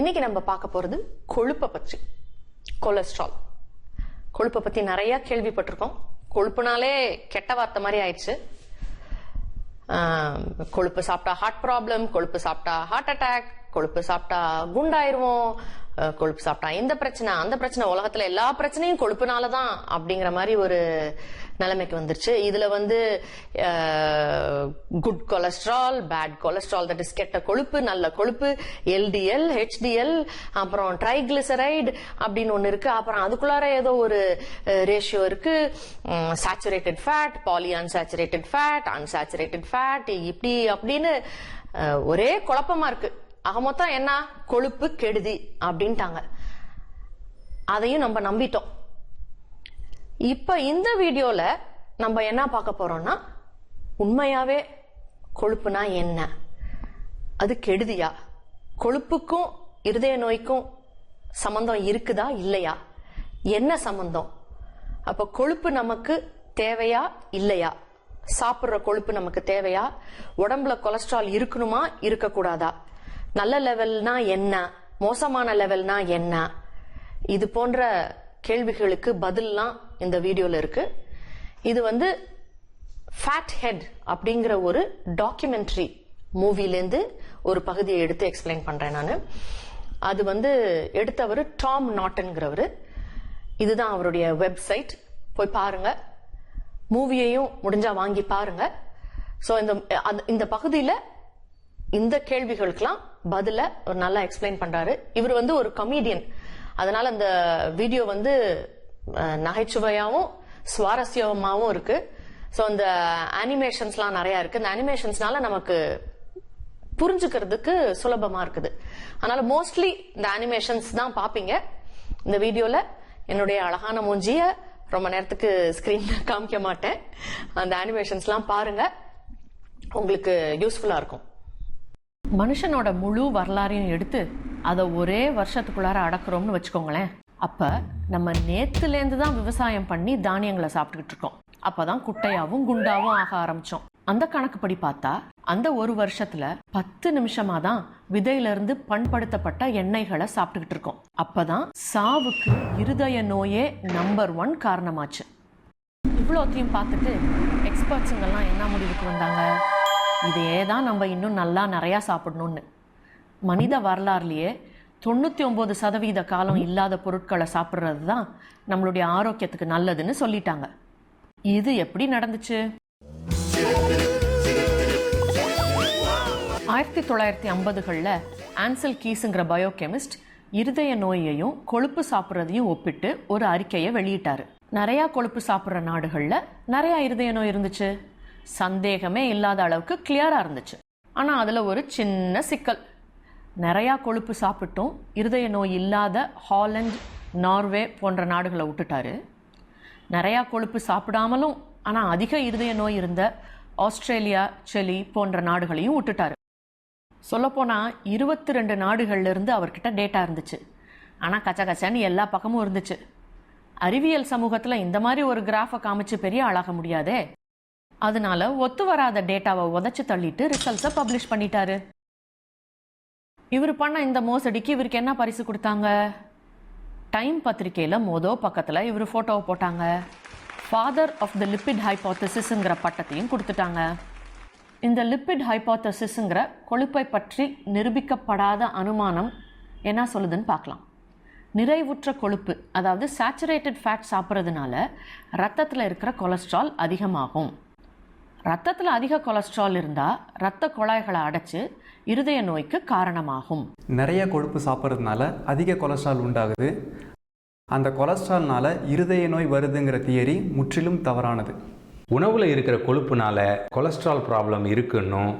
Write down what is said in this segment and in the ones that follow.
இன்னைக்கு நம்ம பார்க்க போறது கொழுப்பை பற்றி. கொலஸ்ட்ரால். கொழுப்பை பத்தி நிறைய கேள்விப்பட்டிருக்கோம். கொழுப்புனாலே கெட்ட வார்த்தை மாதிரி ஆயிடுச்சு. ஆஹ், கொழுப்பு சாப்பிட்டா ஹார்ட் ப்ராப்ளம் கொழுப்பு சாப்பிட்டா ஹார்ட் அட்டாக் கொழுப்பு சாப்பிட்டா குண்டாயிருவோம் கொழுப்பு சாப்பிட்டா இந்த பிரச்சனை அந்த பிரச்சனை உலகத்துல எல்லா பிரச்சனையும் கொழுப்புனால தான் அப்படிங்கிற மாதிரி ஒரு நிலைமைக்கு வந்துருச்சு. இதுல வந்து good cholesterol bad cholesterol that is கெட்ட கொழுப்பு நல்ல கொழுப்பு எல்டிஎல் ஹெச்டிஎல் அப்புறம் ட்ரைகிளிசரைடு அப்படின்னு ஒன்னு இருக்கு. அப்புறம் அதுக்குள்ளார ஏதோ ஒரு ரேஷியோ இருக்கு. Saturated fat poly unsaturated fat unsaturated fat இப்படி அப்படின்னு ஒரே குழப்பமா இருக்கு. ஆக மொத்தம் என்ன? கொழுப்பு கெடுதி அப்படின்ட்டாங்க. அதையும் நம்ம நம்பிட்டோம். இப்போ இந்த வீடியோல நம்ம என்ன பார்க்க போறோம்னா உண்மையாவே கொழுப்புனா என்ன? அது கெடுதியா? கொழுப்புக்கும் இருதய நோய்க்கும் சம்பந்தம் இருக்குதா இல்லையா? என்ன சம்பந்தம்? அப்ப கொழுப்பு நமக்கு தேவையா இல்லையா? சாப்பிடுற கொழுப்பு நமக்கு தேவையா? உடம்புல கொலஸ்ட்ரால் இருக்கணுமா இருக்கக்கூடாதா? நல்ல லெவல்னா என்ன? மோசமான லெவல்னா என்ன? இது போன்ற கேள்விகளுக்கு பதில்லாம் இந்த வீடியோல இருக்கு. இது வந்து ஃபேட் ஹெட் அப்படிங்கிற ஒரு டாக்குமெண்ட்ரி மூவிலேருந்து ஒரு பகுதியை எடுத்து எக்ஸ்பிளைன் பண்றேன் நான். அது வந்து எடுத்தவர் டாம் நாட்டன்கிறவர் இதுதான் அவருடைய வெப்சைட் போய் பாருங்க. மூவியையும் முடிஞ்சா வாங்கி பாருங்க. ஸோ இந்த இந்த பகுதியில் இந்த கேள்விகளுக்கெல்லாம் பதில ஒரு நல்லா எக்ஸ்பிளைன் பண்றாரு. இவர் வந்து ஒரு கமீடியன் அதனால அந்த வீடியோ வந்து நகைச்சுவையாகவும் சுவாரஸ்யமாகவும் இருக்கு. ஸோ அந்த அனிமேஷன்ஸ்லாம் நிறைய இருக்கு. இந்த அனிமேஷன்ஸ்னால நமக்கு புரிஞ்சுக்கிறதுக்கு சுலபமா இருக்குது. அதனால மோஸ்ட்லி இந்த அனிமேஷன்ஸ் தான் பாப்பீங்க. இந்த வீடியோல என்னுடைய அழகான மூஞ்சிய ரொம்ப நேரத்துக்கு ஸ்கிரீன்ல காமிக்க மாட்டேன். அந்த அனிமேஷன்ஸ்லாம் பாருங்க. உங்களுக்கு யூஸ்ஃபுல்லா இருக்கும். மனுஷனோட முழு வரலாறையும் எடுத்து அதை ஒரே வருஷத்துக்குள்ளார அடக்குறோம்னு வச்சுக்கோங்களேன். அப்போ நம்ம நேற்றுலேருந்து தான் விவசாயம் பண்ணி தானியங்களை சாப்பிட்டுக்கிட்டு இருக்கோம் அப்போ தான் குட்டையாகவும் குண்டாவும் ஆக ஆரம்பித்தோம் அந்த கணக்குப்படி பார்த்தா அந்த ஒரு வருஷத்துல பத்து நிமிஷமா தான் விதையிலிருந்து பண்படுத்தப்பட்ட எண்ணெய்களை சாப்பிட்டுக்கிட்டு இருக்கோம் அப்பதான் சாவுக்கு இருதய நோயே நம்பர் ஒன் காரணமாச்சு. இவ்வளோத்தையும் பார்த்துட்டு எக்ஸ்பர்ட்ஸுங்கெல்லாம் என்ன முடிவுக்கு வந்தாங்க? இதே தான் நம்ம இன்னும் நல்லா நிறையா சாப்பிடணும்னு. மனித வரலாறுலேயே தொண்ணூற்றி ஒம்பது சதவீத காலம் இல்லாத பொருட்களை சாப்பிட்றது தான் நம்மளுடைய ஆரோக்கியத்துக்கு நல்லதுன்னு சொல்லிட்டாங்க. இது எப்படி நடந்துச்சு? ஆயிரத்தி தொள்ளாயிரத்தி ஐம்பதுகளில் ஆன்சல் கீஸுங்கிற பயோகெமிஸ்ட் இருதய நோயையும் கொழுப்பு சாப்பிட்றதையும் ஒப்பிட்டு ஒரு அறிக்கையை வெளியிட்டார். நிறையா கொழுப்பு சாப்பிட்ற நாடுகளில் நிறையா இருதய நோய் இருந்துச்சு. சந்தேகமே இல்லாத அளவுக்கு கிளியராக இருந்துச்சு. ஆனால் அதில் ஒரு சின்ன சிக்கல். நிறையா கொழுப்பு சாப்பிட்டும். இருதய நோய் இல்லாத ஹாலண்ட் நார்வே போன்ற நாடுகளை விட்டுட்டாரு. நிறையா கொழுப்பு சாப்பிடாமலும் ஆனால் அதிக இருதய நோய் இருந்த ஆஸ்திரேலியா செலி போன்ற நாடுகளையும் விட்டுட்டாரு. சொல்லப்போனால் இருபத்தி ரெண்டு நாடுகள்லேருந்து அவர்கிட்ட டேட்டா இருந்துச்சு. ஆனால் கச்ச கச்சன்னு எல்லா பக்கமும் இருந்துச்சு. அறிவியல் சமூகத்தில் இந்த மாதிரி ஒரு கிராஃபை காமிச்சு பெரிய ஆளாக முடியாதே. அதனால ஒத்து வராத டேட்டாவை உதச்சி தள்ளிட்டு ரிசல்ட்ஸை பப்ளிஷ் பண்ணிட்டாரு. இவர் பண்ண இந்த மோசடிக்கு இவருக்கு என்ன பரிசு கொடுத்தாங்க? டைம் பத்திரிக்கையில் மோதோ பக்கத்தில் இவர் ஃபோட்டோவை போட்டாங்க. ஃபாதர் ஆஃப் த லிப்பிட் ஹைபோத்தசிஸ்ங்கிற பட்டத்தையும் கொடுத்துட்டாங்க. இந்த லிப்பிட் ஹைபோத்தசிஸ்ங்கிற கொழுப்பை பற்றி நிரூபிக்கப்படாத அனுமானம் என்ன சொல்லுதுன்னு பார்க்கலாம். நிறைவுற்ற கொழுப்பு அதாவது சேச்சுரேட்டட் ஃபேட் சாப்பிட்றதுனால ரத்தத்தில் இருக்கிற கொலஸ்ட்ரால் அதிகமாகும். ரத்தத்தில் அதிக கொலஸ்ட்ரால் இருந்தால் ரத்த குழாய்களை அடைச்சி இருதய நோய்க்கு காரணமாகும். நிறைய கொழுப்பு சாப்பிட்றதுனால அதிக கொலஸ்ட்ரால் உண்டாகுது. அந்த கொலஸ்ட்ரால்னால இருதய நோய் வருதுங்கிற தியரி முற்றிலும் தவறானது. உணவில் இருக்கிற கொழுப்புனால கொலஸ்ட்ரால் ப்ராப்ளம் இருக்குன்னும்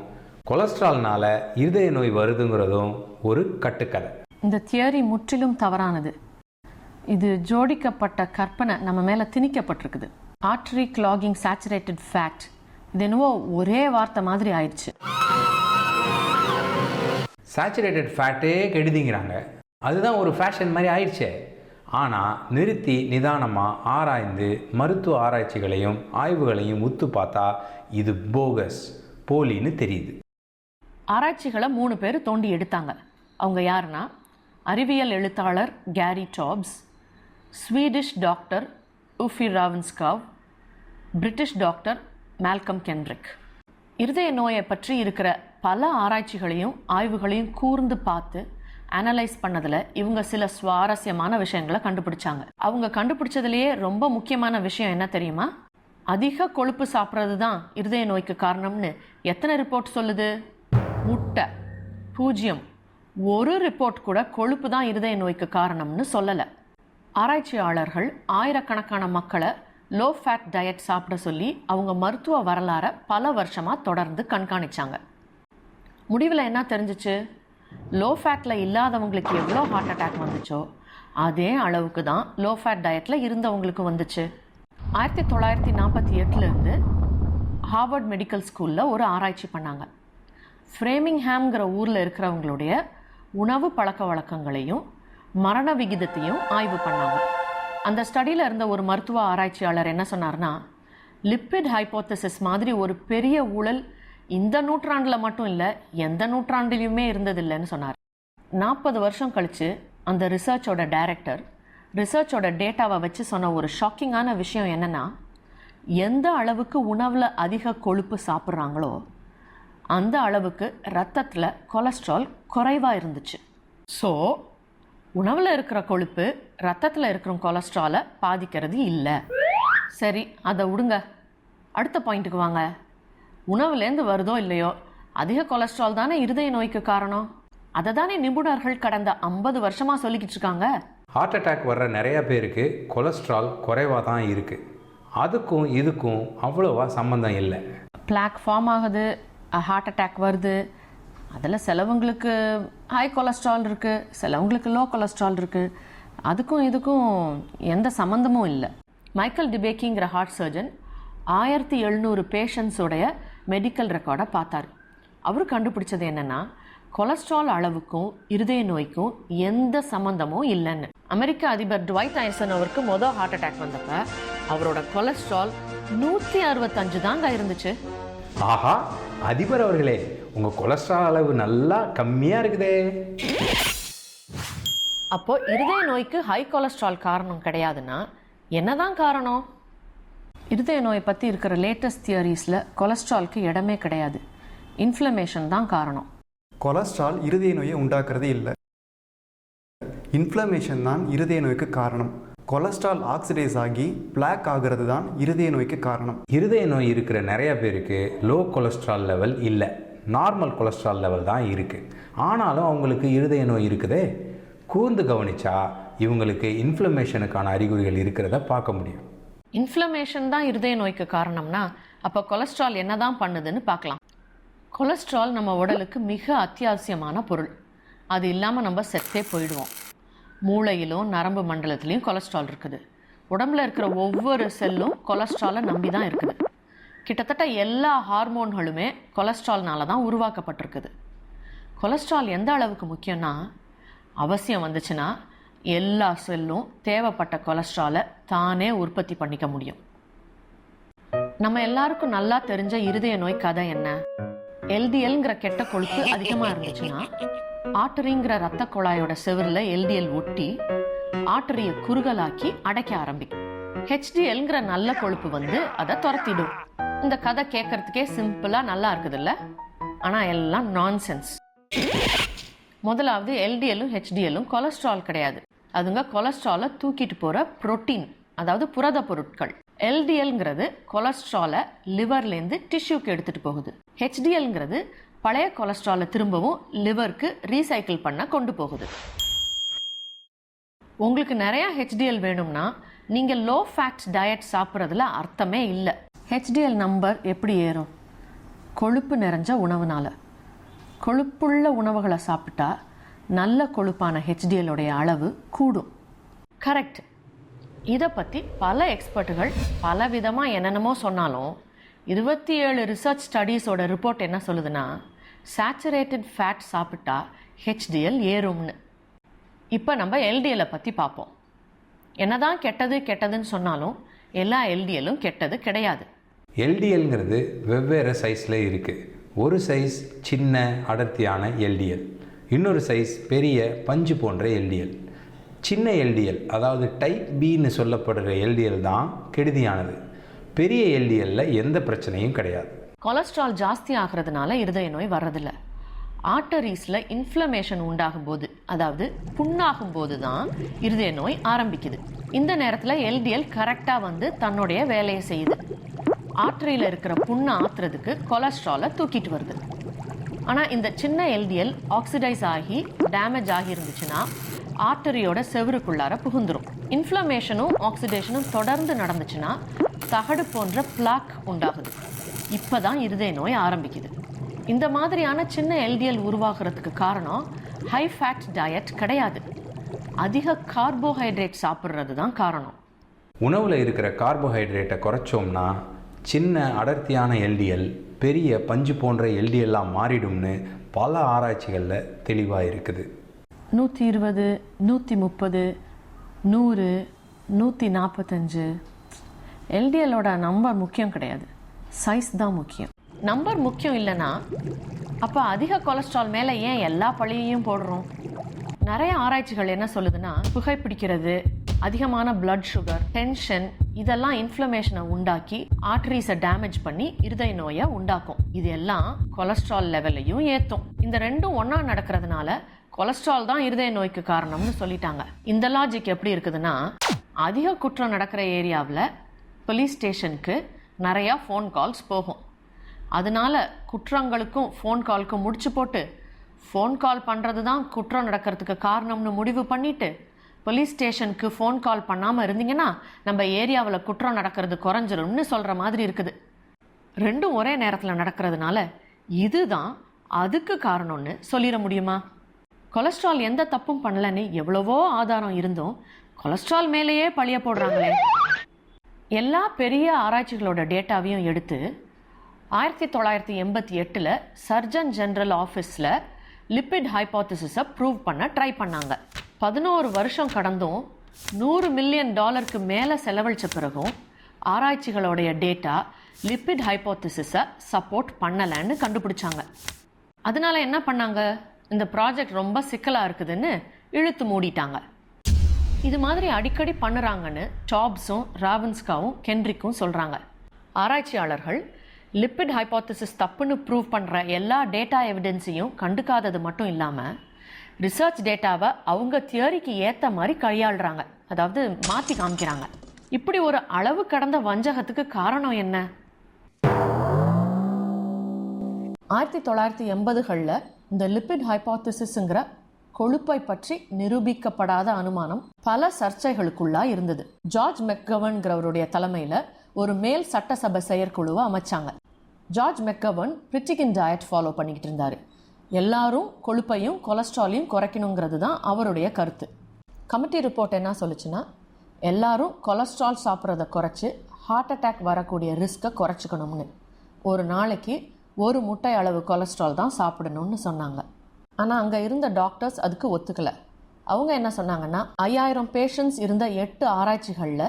கொலஸ்ட்ரால்னால இருதய நோய் வருதுங்கிறதும் ஒரு கட்டுக்கதை. இந்த தியரி முற்றிலும் தவறானது. இது ஜோடிக்கப்பட்ட கற்பனை நம்ம மேலே திணிக்கப்பட்டிருக்குது. Artery clogging saturated fat. இது என்னவோ ஒரே வார்த்தை மாதிரி ஆயிடுச்சு. சேச்சுரேட்டட் ஃபேட்டே கெடுதிங்கிறாங்க. அதுதான் ஒரு ஃபேஷன் மாதிரி ஆயிடுச்சே. ஆனால் நிறுத்தி நிதானமாக ஆராய்ந்து மருத்துவ ஆராய்ச்சிகளையும் ஆய்வுகளையும் உத்து பார்த்தா இது போகஸ் போலின்னு தெரியுது. ஆராய்ச்சிகளை மூணு பேர் தோண்டி எடுத்தாங்க. அவங்க யாருன்னா அறிவியல் எழுத்தாளர் Gary Taubes Swedish doctor Uffe Ravnskov British doctor Malcolm Kendrick இருதய நோயை பற்றி இருக்கிற பல ஆராய்ச்சிகளையும் ஆய்வுகளையும் கூர்ந்து பார்த்து அனலைஸ் பண்ணதில் இவங்க சில சுவாரஸ்யமான விஷயங்களை கண்டுபிடிச்சாங்க. அவங்க கண்டுபிடிச்சதுலேயே ரொம்ப முக்கியமான விஷயம் என்ன தெரியுமா? அதிக கொழுப்பு சாப்பிட்றது தான் இருதய நோய்க்கு காரணம்னு எத்தனை ரிப்போர்ட் சொல்லுது? முட்டை. பூஜ்ஜியம் ஒரு ரிப்போர்ட் கூட கொழுப்பு தான் இருதய நோய்க்கு காரணம்னு சொல்லலை. ஆராய்ச்சியாளர்கள் ஆயிரக்கணக்கான மக்களை லோ ஃபேட் டயட் சாப்பிட சொல்லி அவங்க மருத்துவ வரலாறை பல வருஷமாக தொடர்ந்து கண்காணிச்சாங்க. முடிவில் என்ன தெரிஞ்சிச்சு? லோ ஃபேட்டில் இல்லாதவங்களுக்கு எவ்வளோ ஹார்ட் அட்டாக் வந்துச்சோ அதே அளவுக்கு தான் லோ ஃபேட் டயட்டில் இருந்தவங்களுக்கு வந்துச்சு. ஆயிரத்தி தொள்ளாயிரத்தி நாற்பத்தி எட்டுலேருந்து ஹார்வர்ட் மெடிக்கல் ஸ்கூலில் ஒரு ஆராய்ச்சி பண்ணாங்க. ஃப்ரேமிங்ஹாம்ங்கிற ஊரில் இருக்கிறவங்களுடைய உணவு பழக்க வழக்கங்களையும் மரண விகிதத்தையும் ஆய்வு பண்ணாங்க. அந்த ஸ்டடியில் இருந்த ஒரு மருத்துவ ஆராய்ச்சியாளர் என்ன சொன்னார்னா லிப்பிட் ஹைப்போத்தசிஸ் மாதிரி ஒரு பெரிய ஊழல் இந்த நூற்றாண்டில் மட்டும் இல்லை எந்த நூற்றாண்டிலையுமே இருந்ததில்லைன்னு சொன்னார். நாற்பது வருஷம் கழித்து அந்த ரிசர்ச்சோட டைரக்டர் ரிசர்ச்சோட டேட்டாவை வச்சு சொன்ன ஒரு ஷாக்கிங்கான விஷயம் என்னென்னா எந்த அளவுக்கு உணவில் அதிக கொழுப்பு சாப்பிட்றாங்களோ அந்த அளவுக்கு ரத்தத்தில் கொலஸ்ட்ரால் குறைவாக இருந்துச்சு. ஸோ உணவில் இருக்கிற கொழுப்பு ரத்தத்தில் இருக்கிற கொலஸ்ட்ராலை பாதிக்கிறது இல்லை. சரி அதை விடுங்க அடுத்த பாயிண்ட்டுக்கு வாங்க. உணவுலேருந்து வருதோ இல்லையோ? அதிக கொலஸ்ட்ரால் தானே இருதய நோய்க்கு காரணம்? அதை தானே நிபுணர்கள் கடந்த ஐம்பது வருஷமாக சொல்லிக்கிட்டு இருக்காங்க? ஹார்ட் அட்டாக் வர்ற நிறைய பேருக்கு கொலஸ்ட்ரால் குறைவாக தான் இருக்குது அதுக்கும் இதுக்கும் அவ்வளோவா சம்மந்தம் இல்லை. பிளாக் ஃபார்ம் ஆகுது ஹார்ட் அட்டாக் வருது. அதில் சிலவங்களுக்கு ஹை கொலஸ்ட்ரால் இருக்குது சிலவங்களுக்கு லோ கொலஸ்ட்ரால் இருக்குது அதுக்கும் இதுக்கும் எந்த சம்மந்தமும் இல்லை. மைக்கேல் டிபேக்கிங்கிற ஹார்ட் சர்ஜன் ஆயிரத்தி எழுநூறு பேஷண்ட்ஸோடைய மெடிக்கல் ரெக்கார்டை பார்த்தார். அவர் கண்டுபிடிச்சது என்னென்னா கொலஸ்ட்ரால் அளவுக்கும் இருதய நோய்க்கும் எந்த சம்மந்தமும் இல்லைன்னு. அமெரிக்க அதிபர் டுவைட் ஐசன் அவருக்கு மொதல் ஹார்ட் அட்டாக் வந்தப்ப அவரோட கொலஸ்ட்ரால் நூற்றி அறுபத்தஞ்சு தாங்க இருந்துச்சு. ஆஹா அதிபர் அவர்களே உங்கள் கொலஸ்ட்ரால் அளவு நல்லா கம்மியாக இருக்குதே. அப்போ இருதய நோய்க்கு ஹை கொலஸ்ட்ரால் காரணம் கிடையாதுன்னா என்னதான் காரணம்? இருதய நோயை பற்றி இருக்கிற லேட்டஸ்ட் தியரிஸில் கொலஸ்ட்ரால்க்கு இடமே கிடையாது. இன்ஃப்ளமேஷன் தான் காரணம். கொலஸ்ட்ரால் இருதய நோயை உண்டாக்குறது இல்லை. இன்ஃப்ளமேஷன் தான் இருதய நோய்க்கு காரணம். கொலஸ்ட்ரால் ஆக்சிடைஸ் ஆகி பிளாக் ஆகிறது தான் இருதய நோய்க்கு காரணம். இருதய நோய் இருக்கிற நிறைய பேருக்கு லோ கொலஸ்ட்ரால் லெவல் இல்லை. நார்மல் கொலஸ்ட்ரால் லெவல் தான் இருக்குது ஆனாலும் அவங்களுக்கு இருதய நோய் இருக்குதே. கூர்ந்து கவனிச்சா இவங்களுக்கு இன்ஃப்ளமேஷனுக்கான அறிகுறிகள் இருக்கிறத பார்க்க முடியும். இன்ஃப்ளமேஷன் தான் இருதய நோய்க்கு காரணம்னா அப்போ கொலஸ்ட்ரால் என்னதான் பண்ணுதுன்னு பார்க்கலாம். கொலஸ்ட்ரால் நம்ம உடலுக்கு மிக அத்தியாவசியமான பொருள். அது இல்லாமல் நம்ம செத்தே போயிடுவோம். மூளையிலும் நரம்பு மண்டலத்துலேயும் கொலஸ்ட்ரால் இருக்குது. உடம்புல இருக்கிற ஒவ்வொரு செல்லும் கொலஸ்ட்ராலை நம்பி தான் இருக்குது. கிட்டத்தட்ட எல்லா ஹார்மோன்களுமே கொலஸ்ட்ரால்னால தான் உருவாக்கப்பட்டிருக்குது. கொலஸ்ட்ரால் எந்த அளவுக்கு முக்கியம்னா அவசியம் வந்துச்சுன்னா எல்லா செல்லும் தேவைப்பட்ட கொலஸ்ட்ராலை தானே உற்பத்தி பண்ணிக்க முடியும். நம்ம எல்லாருக்கும் நல்லா தெரிஞ்ச இருதய நோய் கதை என்ன? எல்டிஎல்ங்கிற கெட்ட கொழுப்பு அதிகமாக இருந்துச்சுன்னா ஆட்டரிங்கிற ரத்த குழாயோட செவரில் எல்டிஎல் ஒட்டி ஆட்டரியை குறுகலாக்கி அடைக்க ஆரம்பிக்கும். ஹெச்டிஎல்ங்கிற நல்ல கொழுப்பு வந்து அதை துரத்திடும். இந்த கதை கேட்கறதுக்கே சிம்பிளாக நல்லா இருக்குதுல்ல? ஆனால் எல்லாம் நான்சென்ஸ் முதலாவது எல்டிஎல்லும் ஹெச்டிஎல்லும் கொலஸ்ட்ரால் கிடையாது. அதுங்க கொலஸ்ட்ராலை தூக்கிட்டு போகிற புரோட்டீன் அதாவது புரத பொருட்கள். எல்டிஎல்ங்கிறது கொலஸ்ட்ராலை லிவர்லேருந்து டிஷ்யூக்கு எடுத்துகிட்டு போகுது. ஹெச்டிஎல்ங்கிறது பழைய கொலஸ்ட்ராலை திரும்பவும் லிவருக்கு ரீசைக்கிள் பண்ண கொண்டு போகுது. உங்களுக்கு நிறையா ஹெச்டிஎல் வேணும்னா நீங்கள் லோ ஃபேட் டயட் சாப்பிட்றதுல அர்த்தமே இல்லை. ஹெச்டிஎல் நம்பர் எப்படி ஏறும்? கொழுப்பு நிறைஞ்ச உணவுனால். கொழுப்புள்ள உணவுகளை சாப்பிட்டா நல்ல கொழுப்பான ஹெச்டிஎல்லுடைய அளவு கூடும். கரெக்ட் இதை பற்றி பல எக்ஸ்பர்ட்டுகள் பல விதமாக என்னென்னமோ சொன்னாலும் இருபத்தி ஏழு ரிசர்ச் ஸ்டடீஸோட ரிப்போர்ட் என்ன சொல்லுதுன்னா சேச்சுரேட்டட் ஃபேட் சாப்பிட்டா ஹெச்டிஎல் ஏறும்னு. இப்போ நம்ம எல்டிஎல்லை பற்றி பார்ப்போம். என்னதான் கெட்டது கெட்டதுன்னு சொன்னாலும் எல்லா எல்டிஎல்லும் கெட்டது கிடையாது. எல்டிஎல்ங்கிறது வெவ்வேறு சைஸில் இருக்குது ஒரு சைஸ் சின்ன அடர்த்தியான எல்டிஎல் இன்னொரு சைஸ் பெரிய பஞ்சு போன்ற எல்டிஎல் சின்ன எல்டிஎல் அதாவது டைப் பின்னு சொல்லப்படுற எல்டிஎல் தான் கெடுதியானது. பெரிய எல்டிஎல்ல எந்த பிரச்சனையும் கிடையாது. கொலஸ்ட்ரால் ஜாஸ்தி ஆகிறதுனால இருதய நோய் வர்றதில்ல. ஆர்டரிஸில் இன்ஃப்ளமேஷன் உண்டாகும் போது அதாவது புண்ணாகும் போது தான் இருதய நோய் ஆரம்பிக்குது. இந்த நேரத்தில் எல்டிஎல் கரெக்டாக வந்து தன்னுடைய வேலையை செய்யுது. ஆர்டரியில் இருக்கிற புண்ணை ஆத்துறதுக்கு கொலஸ்ட்ராலை தூக்கிட்டு வருது. ஆனால் இந்த சின்ன எல்டிஎல் ஆக்சிடைஸ் ஆகி டேமேஜ் ஆகி இருந்துச்சுன்னா ஆர்டரியோட செவருக்குள்ளார புகுந்துடும் இன்ஃப்ளமேஷனும் ஆக்சிடேஷனும் தொடர்ந்து நடந்துச்சுன்னா தகடு போன்ற பிளாக் உண்டாகுது. இப்போ தான் இருதய நோய் ஆரம்பிக்குது. இந்த மாதிரியான சின்ன எல்டிஎல் உருவாகிறதுக்கு காரணம் ஹை ஃபேட் டயட் கிடையாது. அதிக கார்போஹைட்ரேட் சாப்பிட்றது தான் காரணம். உணவில் இருக்கிற கார்போஹைட்ரேட்டை குறைச்சோம்னா சின்ன அடர்த்தியான எல்டிஎல் பெரிய பஞ்சு போன்ற எல்டிஎல்லாம் மாறிடும்னு பல ஆராய்ச்சிகளில் தெளிவாக இருக்குது நூற்றி இருபது நூற்றி முப்பது நூறு நூற்றி நாற்பத்தஞ்சு எல்டிஎலோட நம்பர் முக்கியம் கிடையாது. சைஸ் தான் முக்கியம். நம்பர் முக்கியம் இல்லைன்னா அப்போ அதிக கொலஸ்ட்ரால் மேலே ஏன் எல்லா பழியையும் போடுறோம்? நிறைய ஆராய்ச்சிகள் என்ன சொல்லுதுன்னா புகைப்பிடிக்கிறது அதிகமான பிளட் சுகர் டென்ஷன் இதெல்லாம் இன்ஃப்ளமேஷனை உண்டாக்கி ஆர்டரிஸை டேமேஜ் பண்ணி இருதய நோயை உண்டாக்கும். இது எல்லாம் கொலஸ்ட்ரால் லெவலையும் ஏற்றும் இந்த ரெண்டும் ஒன்றா நடக்கிறதுனால கொலஸ்ட்ரால் தான் இருதய நோய்க்கு காரணம்னு சொல்லிட்டாங்க. இந்த லாஜிக் எப்படி இருக்குதுன்னா அதிக குற்றம் நடக்கிற ஏரியாவில் போலீஸ் ஸ்டேஷனுக்கு நிறையா ஃபோன் கால்ஸ் போகும். அதனால குற்றங்களுக்கும் ஃபோன் கால்க்கும் முடிச்சு போட்டு ஃபோன் கால் பண்ணுறது தான் குற்றம் நடக்கிறதுக்கு காரணம்னு முடிவு பண்ணிட்டு போலீஸ் ஸ்டேஷனுக்கு ஃபோன் கால் பண்ணாமல் இருந்தீங்கன்னா நம்ம ஏரியாவில் குற்றம் நடக்கிறது குறைஞ்சிரும்னு சொல்கிற மாதிரி இருக்குது. ரெண்டும் ஒரே நேரத்தில் நடக்கிறதுனால இதுதான் அதுக்கு காரணம்னு சொல்லிட முடியுமா? கொலஸ்ட்ரால் எந்த தப்பும் பண்ணலன்னு எவ்வளவோ ஆதாரம் இருந்தும் கொலஸ்ட்ரால் மேலேயே பழிய போடுறாங்களே. எல்லா பெரிய ஆராய்ச்சிகளோட டேட்டாவையும் எடுத்து ஆயிரத்தி தொள்ளாயிரத்தி எண்பத்தி எட்டில் சர்ஜன் ஜெனரல் ஆஃபீஸில் லிப்பிட் ஹைப்போதிசிஸை ப்ரூவ் பண்ண ட்ரை பண்ணாங்க. பதினோரு வருஷம் கடந்தும் நூறு மில்லியன் டாலருக்கு மேலே செலவழித்த பிறகும் ஆராய்ச்சிகளோடைய டேட்டா லிப்பிட் ஹைப்போதிசிஸை சப்போர்ட் பண்ணலைன்னு கண்டுபிடிச்சாங்க. அதனால என்ன பண்ணாங்க? இந்த ப்ராஜெக்ட் ரொம்ப சிக்கலாக இருக்குதுன்னு இழுத்து மூடிட்டாங்க. இது மாதிரி அடிக்கடி பண்ணுறாங்கன்னு டாப்ஸும் ராவன்ஸ்காவும் கென்ரிக்கும் சொல்கிறாங்க ஆராய்ச்சியாளர்கள் லிப்பிட் ஹைப்போதிசிஸ் தப்புன்னு ப்ரூவ் பண்ணுற எல்லா டேட்டா எவிடென்ஸையும் கண்டுக்காதது மட்டும் இல்லாமல் ரிசர்ச் டேட்டாவை அவங்க தியரிக்கு ஏற்ற மாதிரி கையாளுறாங்க. அதாவது மாற்றி காமிக்கிறாங்க. இப்படி ஒரு அளவு கடந்த வஞ்சகத்துக்கு காரணம் என்ன? ஆயிரத்தி தொள்ளாயிரத்தி எண்பதுகளில் இந்த லிப்பிட் ஹைப்போதிசிஸ்ங்கிற கொழுப்பை பற்றி நிரூபிக்கப்படாத அனுமானம் பல சர்ச்சைகளுக்குள்ளா இருந்தது. ஜார்ஜ் மெக்கவன்கிறவருடைய தலைமையில் ஒரு மேல் சட்டசபை செயற்குழுவை அமைச்சாங்க. George McGovern Pritikin diet follow பண்ணிக்கிட்டு இருந்தார். எல்லாரும் கொழுப்பையும் கொலஸ்ட்ராலையும் குறைக்கணுங்கிறது தான் அவருடைய கருத்து. கமிட்டி ரிப்போர்ட் என்ன சொல்லுச்சுன்னா எல்லாரும் கொலஸ்ட்ரால் சாப்பிட்றத குறைச்சி ஹார்ட் அட்டாக் வரக்கூடிய ரிஸ்க்கை குறைச்சிக்கணும்னு. ஒரு நாளைக்கு ஒரு முட்டை அளவு கொலஸ்ட்ரால் தான் சாப்பிடணும்னு சொன்னாங்க. ஆனால் அங்கே இருந்த டாக்டர்ஸ் அதுக்கு ஒத்துக்கலை. அவங்க என்ன சொன்னாங்கன்னா ஐயாயிரம் பேஷண்ட்ஸ் இருந்த எட்டு ஆராய்ச்சிகளில்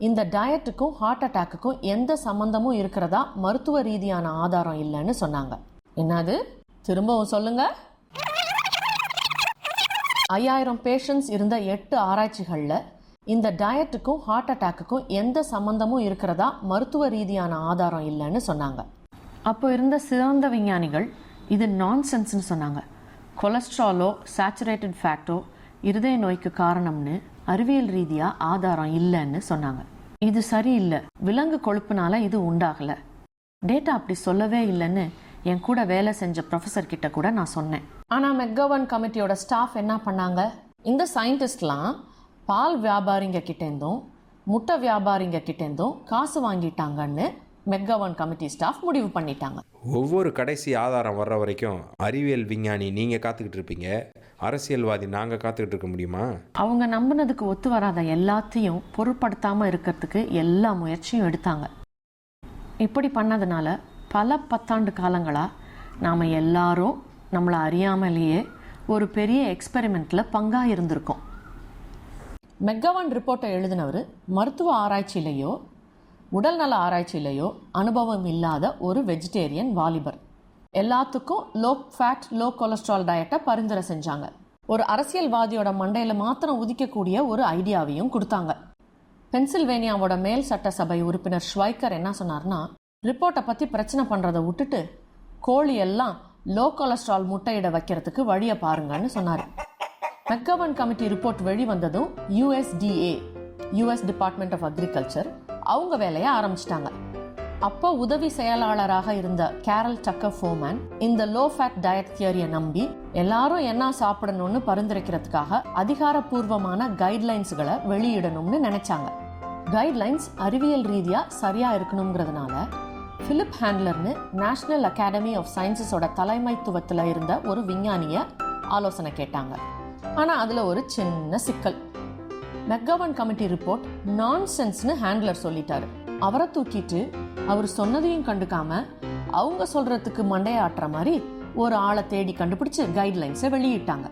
இந்த டயட்டுக்கும் ஹார்ட் அட்டாக்குக்கும் எந்த சம்மந்தமும் இருக்கிறதா மருத்துவ ரீதியான ஆதாரம் இல்லைன்னு சொன்னாங்க. என்னது? திரும்பவும் சொல்லுங்க. ஐயாயிரம் பேஷண்ட்ஸ் இருந்த எட்டு ஆராய்ச்சிகளில் இந்த டயட்டுக்கும் ஹார்ட் அட்டாக்குக்கும் எந்த சம்மந்தமும் இருக்கிறதா மருத்துவ ரீதியான ஆதாரம் இல்லைன்னு சொன்னாங்க. அப்போ இருந்த சிறந்த விஞ்ஞானிகள் இது நான்சென்ஸ்னு சொன்னாங்க. கொலஸ்ட்ராலோ சேச்சுரேட்டட் ஃபேட்டோ இருதய நோய்க்கு காரணம்னு அறிவியல் ரீதியாக ஆதாரம் இல்லைன்னு சொன்னாங்க. இது சரியில்லை. விலங்கு கொழுப்புனால இது உண்டாகலை. டேட்டா அப்படி சொல்லவே இல்லைன்னு என் கூட வேலை செஞ்ச ப்ரொஃபஸர் கிட்ட கூட நான் சொன்னேன். ஆனால் மெக்கவன் கமிட்டியோட ஸ்டாஃப் என்ன பண்ணாங்க? இந்த சயின்டிஸ்ட்லாம் பால் வியாபாரிங்க கிட்டேருந்தும் முட்டை வியாபாரிங்க கிட்டேருந்தும் காசு வாங்கிட்டாங்கன்னு மெக்கவன் கமிட்டி ஸ்டாஃப் முடிவு பண்ணிட்டாங்க. ஒவ்வொரு கடைசி ஆதாரம் வர்ற வரைக்கும் அறிவியல் விஞ்ஞானி நீங்கள் காத்துக்கிட்டு இருப்பீங்க. அரசியல்வாதி நாங்கள் காத்துக்கிட்டு இருக்க முடியுமா? அவங்க நம்பினதுக்கு ஒத்து வராத எல்லாத்தையும் பொருட்படுத்தாமல் இருக்கிறதுக்கு எல்லா முயற்சியும் எடுத்தாங்க. இப்படி பண்ணதுனால பல பத்தாண்டு காலங்களாக நாம் எல்லாரும் நம்மளை அறியாமலேயே ஒரு பெரிய எக்ஸ்பெரிமெண்ட்டில் பங்காக இருந்திருக்கோம். மெக்கவன் ரிப்போர்ட்டை எழுதினவர் மருத்துவ ஆராய்ச்சியிலேயோ உடல்நல ஆராய்ச்சியிலேயோ அனுபவம் இல்லாத ஒரு வெஜிடேரியன் வாலிபர். எல்லாத்துக்கும் லோ ஃபேட் லோ கொலஸ்ட்ரால் டயட்டை பரிந்துரை செஞ்சாங்க. ஒரு அரசியல்வாதியோட மண்டையில் மாத்திரம் உதிக்கக்கூடிய ஒரு ஐடியாவையும் கொடுத்தாங்க. பென்சில்வேனியாவோட மேல் சட்டசபை உறுப்பினர் ஸ்வைக்கர் என்ன சொன்னார்னா ரிப்போர்ட்டை பற்றி பிரச்சனை பண்ணுறதை விட்டுட்டு கோழி எல்லாம் லோ கொலஸ்ட்ரால் முட்டையிட வைக்கிறதுக்கு வழியை பாருங்கன்னு சொன்னார். McGovern committee report வெளிவந்ததும் USDA US department of agriculture அவங்க வேலையை ஆரம்பிச்சிட்டாங்க. அப்போ உதவி செயலாளராக இருந்த கேரல் டக்கர் ஃபோமேன் இந்த லோ ஃபேட் டயட் தியரியை நம்பி எல்லாரும் என்ன சாப்பிடணும்னு பரிந்துரைக்கிறதுக்காக அதிகாரப்பூர்வமான கைட்லைன்ஸ்களை வெளியிடணும்னு நினைச்சாங்க. கைட்லைன்ஸ் அறிவியல் ரீதியாக சரியாக இருக்கணுங்கிறதுனால பிலிப் ஹேண்ட்லர்னு நேஷனல் அகாடமி ஆஃப் சயின்சஸோட தலைமைத்துவத்தில் இருந்த ஒரு விஞ்ஞானியை ஆலோசனை கேட்டாங்க. ஆனால் அதில் ஒரு சின்ன சிக்கல். மெக்கவன் கமிட்டி ரிப்போர்ட் நான்சென்ஸ்னு ஹேண்ட்லர் சொல்லிட்டாரு. அவரை தூக்கிட்டு அவர் சொன்னதையும் கண்டுக்காம அவங்க சொல்றதுக்கு மண்டையாட்டுற மாதிரி ஒரு ஆளை தேடி கண்டுபிடிச்சு கைட்லைன்ஸை வெளியிட்டாங்க.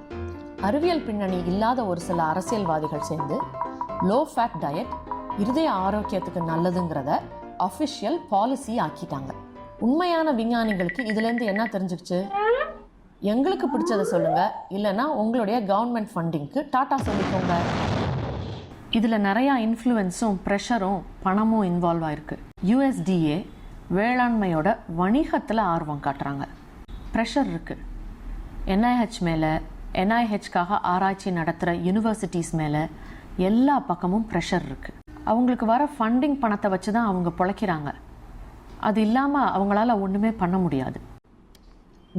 அறிவியல் பின்னணி இல்லாத ஒரு சில அரசியல்வாதிகள் சேர்ந்து லோ ஃபேட் டயட் இருதய ஆரோக்கியத்துக்கு நல்லதுங்கிறத அஃபிஷியல் பாலிசி ஆக்கிட்டாங்க. உண்மையான விஞ்ஞானிகளுக்கு இதுலேருந்து என்ன தெரிஞ்சிருச்சு? எங்களுக்கு பிடிச்சதை சொல்லுங்க இல்லைன்னா உங்களுடைய கவர்மெண்ட் ஃபண்டிங்க்கு டாட்டா சொல்லிக்கோங்க. இதில் நிறையா இன்ஃப்ளூயன்ஸும் ப்ரெஷரும் பணமும் இன்வால்வ் ஆயிருக்கு. யூஎஸ்டிஏ வேளாண்மையோட வணிகத்தில் ஆர்வம் காட்டுறாங்க. ப்ரெஷர் இருக்குது என்ஐஹெச் மேலே என்ஐஹெச்காக ஆராய்ச்சி நடத்துகிற யூனிவர்சிட்டிஸ் மேலே எல்லா பக்கமும் ப்ரெஷர் இருக்குது அவங்களுக்கு வர ஃபண்டிங் பணத்தை வச்சு தான் அவங்க பிழைக்கிறாங்க. அது இல்லாமல் அவங்களால ஒன்றுமே பண்ண முடியாது.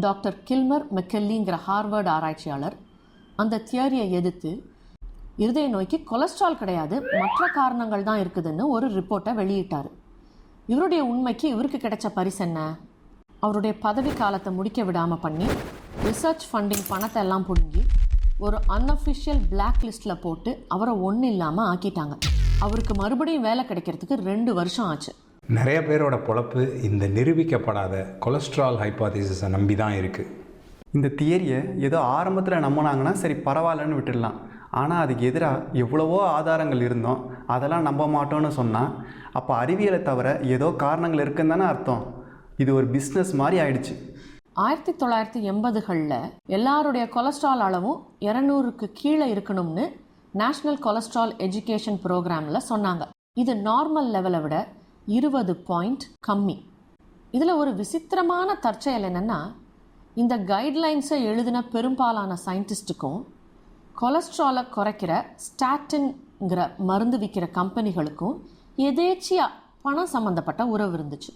டாக்டர் கில்மர் மெக்கெல்லிங்கிற ஹார்வர்டு ஆராய்ச்சியாளர் அந்த தியரியை எதிர்த்து இருதய நோய்க்கு கொலஸ்ட்ரால் கிடையாது. மற்ற காரணங்கள் தான் இருக்குதுன்னு ஒரு ரிப்போர்ட்டை வெளியிட்டார். இவருடைய உண்மைக்கு இவருக்கு கிடைச்ச பரிசு என்ன? அவருடைய பதவி காலத்தை முடிக்க விடாமல் பண்ணி ரிசர்ச் ஃபண்டிங் பணத்தை எல்லாம் பிடுங்கி ஒரு அன்அஃபிஷியல் பிளாக் லிஸ்ட்டில் போட்டு அவரை ஒன்றும் இல்லாமல் ஆக்கிட்டாங்க. அவருக்கு மறுபடியும் வேலை கிடைக்கிறதுக்கு ரெண்டு வருஷம் ஆச்சு. நிறைய பேரோட பொழப்பு இந்த நிரூபிக்கப்படாத கொலஸ்ட்ரால் ஹைப்பாதிசிஸை நம்பி தான் இருக்குது இந்த தியரியை ஏதோ ஆரம்பத்தில் நம்பினாங்கன்னா சரி பரவாயில்லன்னு விட்டுடலாம். ஆனால் அதுக்கு எதிராக எவ்வளவோ ஆதாரங்கள் இருந்தோம். அதெல்லாம் நம்ப மாட்டோம்னு சொன்னால் அப்போ அறிவியலை தவிர ஏதோ காரணங்கள் இருக்குன்னு தானே அர்த்தம். இது ஒரு பிஸ்னஸ் மாதிரி ஆயிடுச்சு. ஆயிரத்தி தொள்ளாயிரத்தி எண்பதுகளில் எல்லாருடைய கொலஸ்ட்ரால் அளவும் இரநூறுக்கு கீழே இருக்கணும்னு நேஷ்னல் கொலஸ்ட்ரால் எஜுகேஷன் ப்ரோக்ராமில் சொன்னாங்க. இது நார்மல் லெவலை விட இருபது பாயிண்ட் கம்மி. இதில் ஒரு விசித்திரமான தற்செயல் என்னென்னா இந்த கைட்லைன்ஸை எழுதின பெரும்பாலான சயின்டிஸ்ட்டுக்கும் கொலஸ்ட்ராலை குறைக்கிற ஸ்டாட்டின்ங்கிற மருந்து விற்கிற கம்பெனிகளுக்கும் எதேச்சியாக பணம் சம்மந்தப்பட்ட உறவு இருந்துச்சு.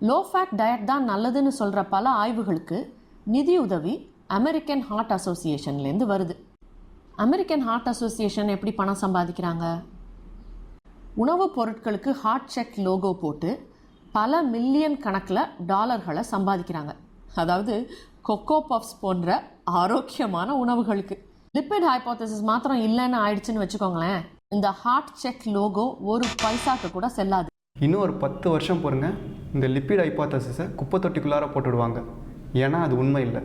லோ ஃபேட் டயட் தான் நல்லதுன்னு சொல்கிற பல ஆய்வுகளுக்கு நிதி உதவி அமெரிக்கன் ஹார்ட் அசோசியேஷன்லேருந்து வருது. அமெரிக்கன் ஹார்ட் அசோசியேஷன் எப்படி பணம் சம்பாதிக்கிறாங்க? உணவுப் பொருட்களுக்கு ஹார்ட் செக் லோகோ போட்டு பல மில்லியன் கணக்கில் டாலர்களை சம்பாதிக்கிறாங்க. அதாவது கொக்கோ பஃப்ஸ் போன்ற ஆரோக்கியமான உணவுகளுக்கு. லிப்பிட் ஹைப்போதசிஸ் மாத்திரம் இல்லைன்னு ஆயிடுச்சுன்னு வச்சுக்கோங்களேன். இந்த ஹார்ட் செக் லோகோ ஒரு பைசாக்கு கூட செல்லாது. இன்னும் ஒரு பத்து வருஷம் பொறுங்க இந்த லிப்பிட் ஹைப்பாத்தசிஸை குப்பை தொட்டிக்குள்ளார போட்டுடுவாங்க. ஏன்னா அது உண்மை இல்லை.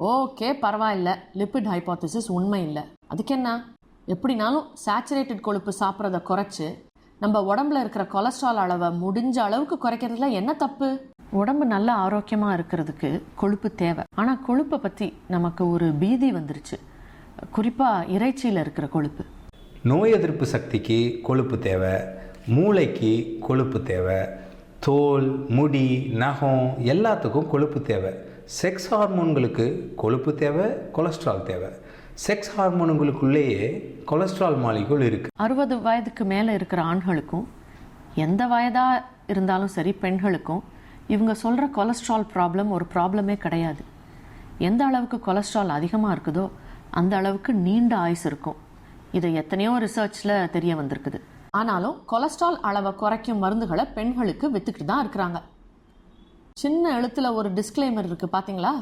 ஓகே பரவாயில்ல. லிப்பிட் ஹைப்போதிசிஸ் உண்மை இல்லை. அதுக்கு என்ன எப்படினாலும் சேச்சுரேட்டட் கொழுப்பு சாப்பிட்றத குறைச்சு நம்ம உடம்புல இருக்கிற கொலஸ்ட்ரால் அளவை முடிஞ்ச அளவுக்கு குறைக்கிறதுல என்ன தப்பு? உடம்பு நல்ல ஆரோக்கியமாக இருக்கிறதுக்கு கொழுப்பு தேவை. ஆனால் கொழுப்பை பற்றி நமக்கு ஒரு பீதி வந்துருச்சு. குறிப்பாக இறைச்சியில் இருக்கிற கொழுப்பு. நோய் எதிர்ப்பு சக்திக்கு கொழுப்பு தேவை மூளைக்கு கொழுப்பு தேவை தோல் முடி நகம் எல்லாத்துக்கும் கொழுப்பு தேவை. செக்ஸ் ஹார்மோன்களுக்கு கொழுப்பு தேவை கொலஸ்ட்ரால் தேவை. செக்ஸ் ஹார்மோனுங்களுக்குள்ளேயே கொலஸ்ட்ரால் மாலிகுல் இருக்குது அறுபது வயதுக்கு மேலே இருக்கிற ஆண்களுக்கும் எந்த வயதாக இருந்தாலும் சரி பெண்களுக்கும் இவங்க சொல்கிற கொலஸ்ட்ரால் ப்ராப்ளம் ஒரு ப்ராப்ளமே கிடையாது. எந்த அளவுக்கு கொலஸ்ட்ரால் அதிகமாக இருக்குதோ அந்த அளவுக்கு நீண்ட ஆயுஸ் இருக்கும். இது எத்தனையோ ரிசர்ச்சில் தெரிய வந்திருக்குது. ஆனாலும் கொலஸ்ட்ரால் அளவை குறைக்கும் மருந்துகளை பெண்களுக்கு வித்துக்கிட்டு தான் இருக்கிறாங்க. சின்ன எழுத்துல ஒரு டிஸ்க்ளைமர் இருக்கு பாத்தீங்களா?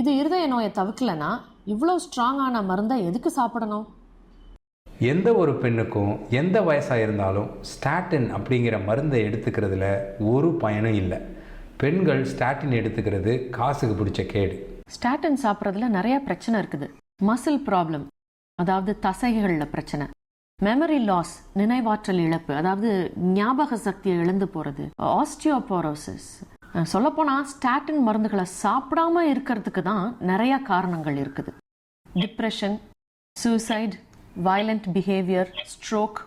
இது இருதய நோயை தவிர்க்கலனா இவ்வளோ ஸ்ட்ராங்கான மருந்தை எதுக்கு சாப்பிடணும்? எந்த ஒரு பெண்ணுக்கும் எந்த வயசாக இருந்தாலும் ஸ்டாட்டின் அப்படிங்கிற மருந்தை எடுத்துக்கிறதுல ஒரு பயனும் இல்லை. பெண்கள் ஸ்டாட்டின் எடுத்துக்கிறது காசுக்கு பிடிச்ச கேடு. ஸ்டாட்டின் சாப்பிட்றதுல நிறைய பிரச்சனை இருக்குது. மசில் ப்ராப்ளம் அதாவது தசைகளில் பிரச்சனை. மெமரி லாஸ் நினைவாற்றல் இழப்பு அதாவது ஞாபக சக்தியை இழந்து போகிறது ஆஸ்டியோபோரோசிஸ் சொல்லப்போனால் ஸ்டாட்டின் மருந்துகளை சாப்பிடாம இருக்கிறதுக்கு தான் நிறையா காரணங்கள் இருக்குது. Depression suicide violent behaviour stroke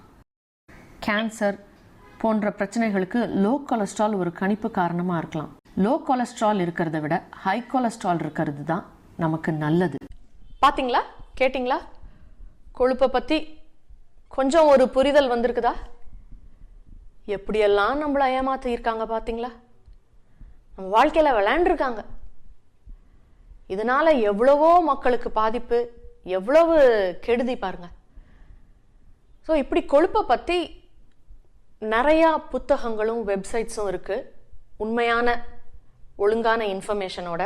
cancer போன்ற பிரச்சனைகளுக்கு லோ கொலஸ்ட்ரால் ஒரு கணிப்பு காரணமாக இருக்கலாம். லோ கொலஸ்ட்ரால் இருக்கிறத விட ஹை கொலஸ்ட்ரால் இருக்கிறது தான் நமக்கு நல்லது. பார்த்தீங்களா கேட்டிங்களா? கொழுப்பை பற்றி கொஞ்சம் ஒரு புரிதல் வந்திருக்குதா? எப்படியெல்லாம் நம்மள ஏமாத்தி பார்த்தீங்களா நம்ம வாழ்க்கையில் விளையாண்டுருக்காங்க. இதனால் எவ்வளவோ மக்களுக்கு பாதிப்பு எவ்வளவு கெடுதி பாருங்க. ஸோ இப்படி கொழுப்பை பற்றி நிறையா புத்தகங்களும் வெப்சைட்ஸும் இருக்குது உண்மையான ஒழுங்கான இன்ஃபர்மேஷனோட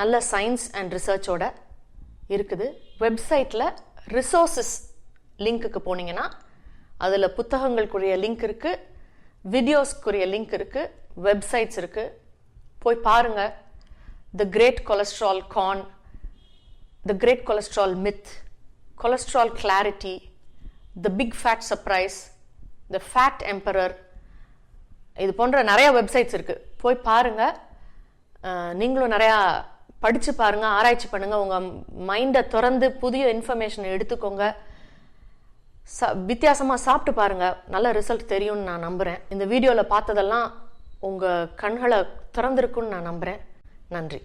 நல்ல சயின்ஸ் அண்ட் ரிசர்ச்சோட இருக்குது. வெப்சைட்டில் ரிசோர்சஸ் லிங்க்குக்கு போனீங்கன்னா அதில் புத்தகங்களுக்குரிய லிங்க் இருக்குது வீடியோஸ்க்குரிய லிங்க் இருக்குது வெப்சைட்ஸ் இருக்குது போய் பாருங்கள் the great cholesterol con the great cholesterol myth cholesterol clarity the big fat surprise the fat emperor இது போன்ற நிறைய வெப்சைட்ஸ் இருக்குது போய் பாருங்கள் நீங்களும் நிறையா படித்து பாருங்கள் ஆராய்ச்சி பண்ணுங்கள் உங்கள் மைண்டை திறந்து புதிய இன்ஃபர்மேஷனை எடுத்துக்கோங்க. ச வித்தியாசமாக சாப்பிட்டு பாருங்கள் நல்ல ரிசல்ட் தெரியும்னு நான் நம்புகிறேன் இந்த வீடியோவில் பார்த்ததெல்லாம் உங்கள் கண்களை திறந்திருக்குன்னு நான் நம்புகிறேன் நன்றி.